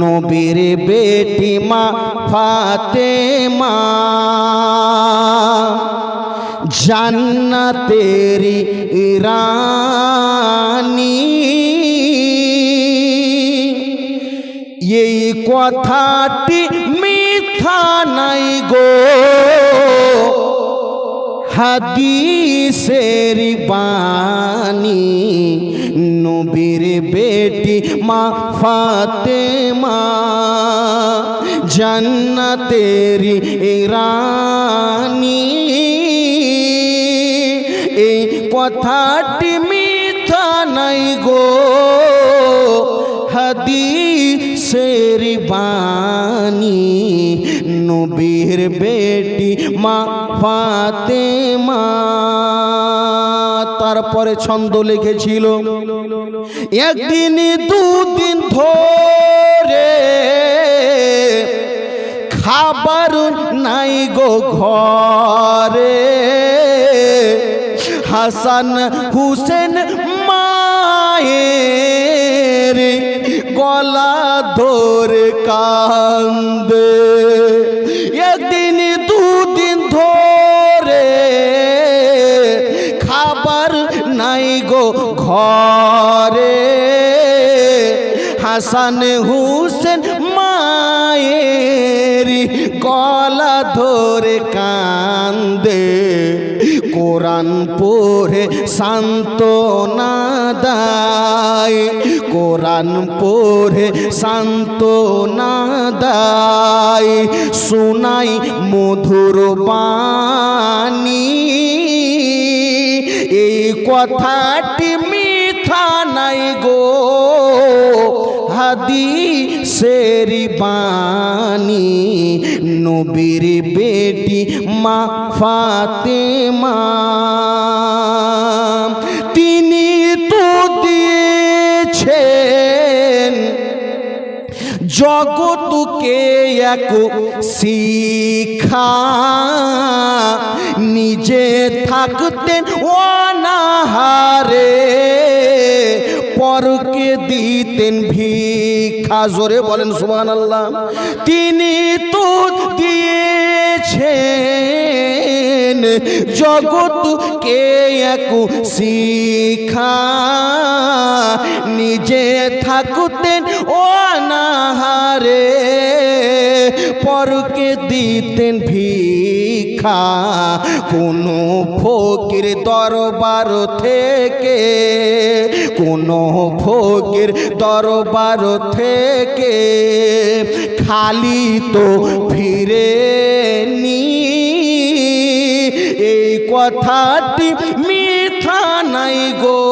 নবীর বেটি মা ফাতেমা। জান্নাতেরি রানী এই কথাটি মিথ্যা নাই গো। হাদিসের বাণী নবীর মা ফাতেমা জান্নাতেরি রানী। এই কথাটি মিথ্যা নাই গো, হাদিসের বাণী। নবীর বেটি মা ফাতেমা। তারপরে ছন্দ লিখেছিল একদিন দুদিন ধরে খাবার নাই গো ঘরে। হাসান হুসেন মায়ের গলা ধরে কান্দে। ঘরে হাসান হুসেন মায়ের গলা ধরে কান্দে। কোরআন পড়ে শান্ত নাদায় কোরআন পড়ে শান্ত নাদায় শোনাই মধুর বাণী, এই কথাটি নাই গো। হাদি হাদিসের বাণী, নবীর বেটি মা ফাতেমা। তিনি তো দিয়েছেন জগতকে এক শিক্ষা। নিজে থাকতেন অনাহারে। পরকে দিতেন ভিক্ষা। জোরে বলেন সুবহান আল্লাহ তিনি তো দিয়েছেন জগৎ কে এক শিক্ষা নিজে থাকতেন ও অনাহারে, পরকে দিতেন ভিক্ষা। কোনো ফকির দরবার থেকে, কোনো ফকির দরবার থেকে খালি তো ফিরে নি এই কথাটি মিথ্যা নাই গো,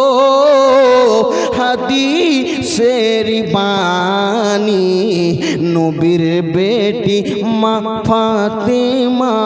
হাদিসের বাণী। নবীর বেটি মা ফাতেমা